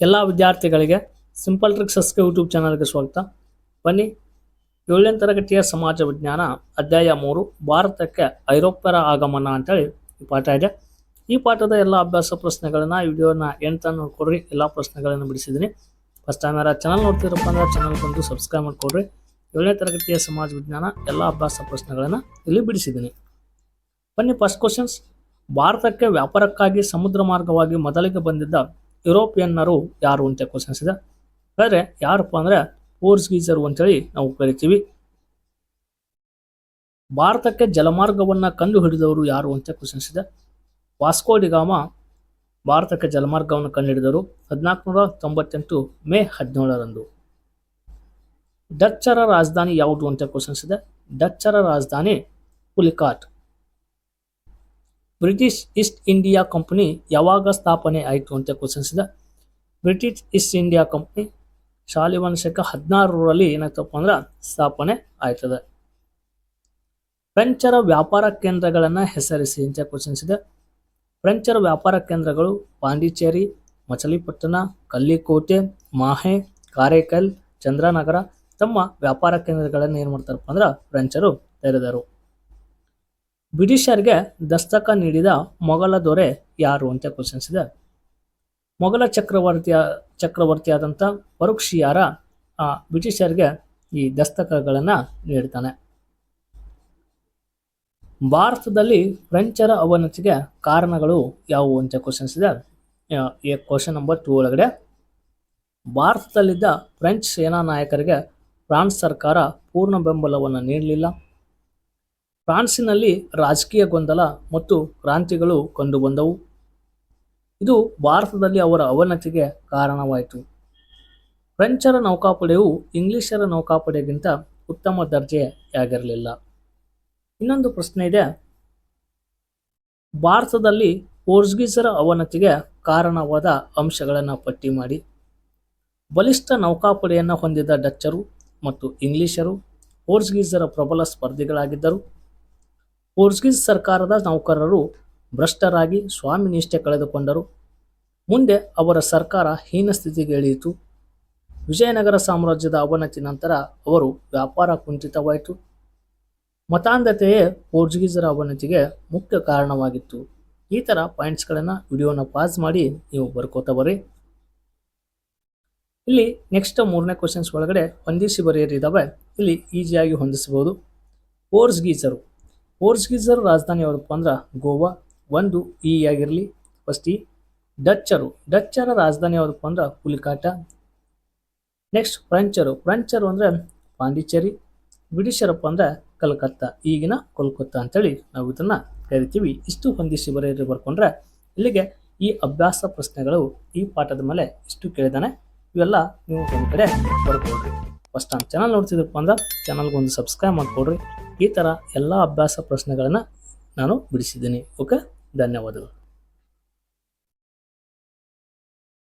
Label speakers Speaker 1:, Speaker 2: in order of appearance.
Speaker 1: ಎಲ್ಲ ವಿದ್ಯಾರ್ಥಿಗಳಿಗೆ simple tricks ಸಸ್ಕೆ YouTube ಚಾನಲ್ಗೆ ಸ್ವಾಗತ. ಬನ್ನಿ, ಏಳನೇ ತರಗತಿಯ ಸಮಾಜ ವಿಜ್ಞಾನ ಅಧ್ಯಾಯ ಮೂರು, ಭಾರತಕ್ಕೆ ಐರೋಪ್ಯರ ಆಗಮನ ಅಂತೇಳಿ ಈ ಪಾಠ ಇದೆ. ಈ ಪಾಠದ ಎಲ್ಲ ಅಭ್ಯಾಸ ಪ್ರಶ್ನೆಗಳನ್ನು, ವಿಡಿಯೋನ ಎಂಟನ್ನು ಕೊಡ್ರಿ, ಎಲ್ಲ ಪ್ರಶ್ನೆಗಳನ್ನು ಬಿಡಿಸಿದ್ದೀನಿ. ಫಸ್ಟ್ ಟೈಮ್ ಯಾರು ಚಾನಲ್ ನೋಡ್ತಿರಪ್ಪ ಅಂದ್ರೆ ಚಾನಲ್ ಬಂದು ಸಬ್ಸ್ಕ್ರೈಬ್ ಮಾಡಿಕೊಡ್ರಿ. ಏಳನೇ ತರಗತಿಯ ಸಮಾಜ ವಿಜ್ಞಾನ ಎಲ್ಲ ಅಭ್ಯಾಸ ಪ್ರಶ್ನೆಗಳನ್ನು ಇಲ್ಲಿ ಬಿಡಿಸಿದ್ದೀನಿ. ಬನ್ನಿ ಫಸ್ಟ್ ಕ್ವಶನ್ಸ್ ಭಾರತಕ್ಕೆ ವ್ಯಾಪಾರಕ್ಕಾಗಿ ಸಮುದ್ರ ಮಾರ್ಗವಾಗಿ ಮೊದಲಿಗೆ ಬಂದಿದ್ದ ಯುರೋಪಿಯನ್ನರು ಯಾರು ಅಂತ ಕ್ವಶನ್ಸ್ ಇದೆ. ಆದರೆ ಯಾರಪ್ಪ ಅಂದ್ರೆ ಪೋರ್ಚುಗೀಸರು ಅಂತೇಳಿ ನಾವು ಕರಿತೀವಿ. ಭಾರತಕ್ಕೆ ಜಲಮಾರ್ಗವನ್ನು ಕಂಡು ಹಿಡಿದವರು ಯಾರು ಅಂತ ಕ್ವಶನ್ಸ್ ಇದೆ. ವಾಸ್ಕೋಡಿಗಾಮ ಭಾರತಕ್ಕೆ ಜಲಮಾರ್ಗವನ್ನು ಕಂಡುಹಿಡಿದರು ಹದಿನಾಲ್ಕುನೂರ ತೊಂಬತ್ತೆಂಟು ಮೇ ಹದಿನೇಳರಂದು. ಡಚ್ಚರ ರಾಜಧಾನಿ ಯಾವುದು ಅಂತ ಕ್ವಶನ್ಸ್ ಇದೆ. ಡಚ್ಚರ ರಾಜಧಾನಿ Pulicat. British East India company ಯಾವಾಗ ಸ್ಥಾಪನೆ ಆಯಿತು ಅಂತ ಕ್ವಶನ್ಸ್ ಇದೆ. British East India company Shalivan ಶಕ ಹದಿನಾರರಲ್ಲಿ ಏನಾಗ್ತಪ್ಪ ಅಂದ್ರೆ ಸ್ಥಾಪನೆ ಆಯ್ತದೆ. ಫ್ರೆಂಚರ ವ್ಯಾಪಾರ ಕೇಂದ್ರಗಳನ್ನು ಹೆಸರಿಸಿ ಅಂತ ಕ್ವಶನ್ಸ್ ಇದೆ. ಫ್ರೆಂಚರ ವ್ಯಾಪಾರ ಕೇಂದ್ರಗಳು ಪಾಂಡಿಚೇರಿ, ಮಚಲಿಪಟ್ಟಣ, ಕಲ್ಲಿಕೋಟೆ, ಮಾಹೆ, ಕಾರೇಕಲ್, ಚಂದ್ರನಗರ ತಮ್ಮ ವ್ಯಾಪಾರ ಕೇಂದ್ರಗಳನ್ನು ಏನು ಮಾಡ್ತಾರಪ್ಪ ಅಂದ್ರೆ ಫ್ರೆಂಚರು ತೆರೆದರು. ಬ್ರಿಟಿಷರ್ಗೆ ದಸ್ತಕ ನೀಡಿದ ಮೊಘಲ ದೊರೆ ಯಾರು ಅಂತ ಕ್ವಶನ್ಸ್ ಇದೆ. ಮೊಘಲ ಚಕ್ರವರ್ತಿಯ ಚಕ್ರವರ್ತಿಯಾದಂಥ ಪರೋಕ್ಷಿಯಾರ ಆ, ಬ್ರಿಟಿಷರ್ಗೆ ಈ ದಸ್ತಕಗಳನ್ನು ನೀಡ್ತಾನೆ. ಭಾರತದಲ್ಲಿ ಫ್ರೆಂಚರ ಅವನತಿಗೆ ಕಾರಣಗಳು ಯಾವುವು ಅಂತ ಕ್ವಶನ್ಸ್ ಇದೆ. ಈ ಕ್ವಶನ್ ನಂಬರ್ ಟೂ ಒಳಗಡೆ. ಭಾರತದಲ್ಲಿದ್ದ ಫ್ರೆಂಚ್ ಸೇನಾ ನಾಯಕರಿಗೆ ಫ್ರಾನ್ಸ್ ಸರ್ಕಾರ ಪೂರ್ಣ ಬೆಂಬಲವನ್ನು ನೀಡಲಿಲ್ಲ. ಫ್ರಾನ್ಸಿನಲ್ಲಿ ರಾಜಕೀಯ ಗೊಂದಲ ಮತ್ತು ಕ್ರಾಂತಿಗಳು ಕಂಡುಬಂದವು. ಇದು ಭಾರತದಲ್ಲಿ ಅವರ ಅವನತಿಗೆ ಕಾರಣವಾಯಿತು. ಫ್ರೆಂಚರ ನೌಕಾಪಡೆಯು ಇಂಗ್ಲಿಷರ ನೌಕಾಪಡೆಗಿಂತ ಉತ್ತಮ ದರ್ಜೆಯಾಗಿರಲಿಲ್ಲ. ಇನ್ನೊಂದು ಪ್ರಶ್ನೆ ಇದೆ. ಭಾರತದಲ್ಲಿ ಪೋರ್ಚುಗೀಸರ ಅವನತಿಗೆ ಕಾರಣವಾದ ಅಂಶಗಳನ್ನು ಪಟ್ಟಿ ಮಾಡಿ. ಬಲಿಷ್ಠ ನೌಕಾಪಡೆಯನ್ನು ಹೊಂದಿದ ಡಚ್ಚರು ಮತ್ತು ಇಂಗ್ಲಿಷರು ಪೋರ್ಚುಗೀಸರ ಪ್ರಬಲ ಸ್ಪರ್ಧಿಗಳಾಗಿದ್ದರು. ಪೋರ್ಚುಗೀಸ್ ಸರ್ಕಾರದ ನೌಕರರು ಭ್ರಷ್ಟರಾಗಿ ಸ್ವಾಮಿ ನಿಷ್ಠೆ ಕಳೆದುಕೊಂಡರು. ಮುಂದೆ ಅವರ ಸರ್ಕಾರ ಹೀನ ಸ್ಥಿತಿಗೆ ಇಳಿಯಿತು. ವಿಜಯನಗರ ಸಾಮ್ರಾಜ್ಯದ ಅವನತಿ ನಂತರ ಅವರು ವ್ಯಾಪಾರ ಕುಂಠಿತವಾಯಿತು. ಮತಾಂಧತೆಯೇ ಪೋರ್ಚುಗೀಸರ ಅವನತಿಗೆ ಮುಖ್ಯ ಕಾರಣವಾಗಿತ್ತು. ಈ ಥರ ಪಾಯಿಂಟ್ಸ್ಗಳನ್ನು ವಿಡಿಯೋನ ಪಾಸ್ ಮಾಡಿ ನೀವು ಬರ್ಕೋತಾ ಬರ್ರಿ ಇಲ್ಲಿ ನೆಕ್ಸ್ಟ್ ಮೂರನೇ ಕ್ವಶನ್ಸ್ ಒಳಗಡೆ ಹೊಂದಿಸಿ ಬರೆಯರಿದ್ದಾವೆ ಇಲ್ಲಿ ಈಸಿಯಾಗಿ ಹೊಂದಿಸಬಹುದು. ಪೋರ್ಚುಗೀಸರು ಪೋರ್ಚುಗೀಸರ ರಾಜಧಾನಿ ಯಾವುದಪ್ಪ ಅಂದ್ರೆ ಗೋವಾ. ಒಂದು ಈ ಆಗಿರಲಿ. First E ಡಚ್ಚರು. ಡಚ್ಚರ ರಾಜಧಾನಿ ಯಾವುದಪ್ಪ ಅಂದ್ರೆ ಪುಲಿಕಾಟ. ನೆಕ್ಸ್ಟ್ ಫ್ರೆಂಚರು. ಫ್ರೆಂಚರು ಅಂದರೆ ಪಾಂಡಿಚೇರಿ. ಬ್ರಿಟಿಷರಪ್ಪ ಅಂದ್ರೆ ಕಲ್ಕತ್ತಾ. ಈಗಿನ ಕೋಲ್ಕತ್ತಾ ಅಂತೇಳಿ ನಾವು ಇದನ್ನು ಕರಿತೀವಿ. ಇಷ್ಟು ಹೊಂದಿಸಿ ಬರೆಯರಿ ಬರ್ಕೊಂಡ್ರೆ ಇಲ್ಲಿಗೆ ಈ ಅಭ್ಯಾಸ ಪ್ರಶ್ನೆಗಳು ಈ ಪಾಠದ ಮೇಲೆ ಇಷ್ಟು ಕೇಳಿದಾನೆ ಇವೆಲ್ಲ ನೀವು ಒಂದು ಕಡೆ ಫಸ್ಟ್ ನಮ್ಮ ಚಾನಲ್ ನೋಡ್ತಿದ್ದಪ್ಪ ಅಂದ್ರೆ ಚಾನಲ್ಗೆ ಒಂದು ಸಬ್ಸ್ಕ್ರೈಬ್ ಮಾಡಿಕೊಡ್ರಿ. ಈ ಥರ ಎಲ್ಲ ಅಭ್ಯಾಸ ಪ್ರಶ್ನೆಗಳನ್ನು ನಾನು ಬಿಡಿಸಿದ್ದೀನಿ. ಓಕೆ ಧನ್ಯವಾದಗಳು.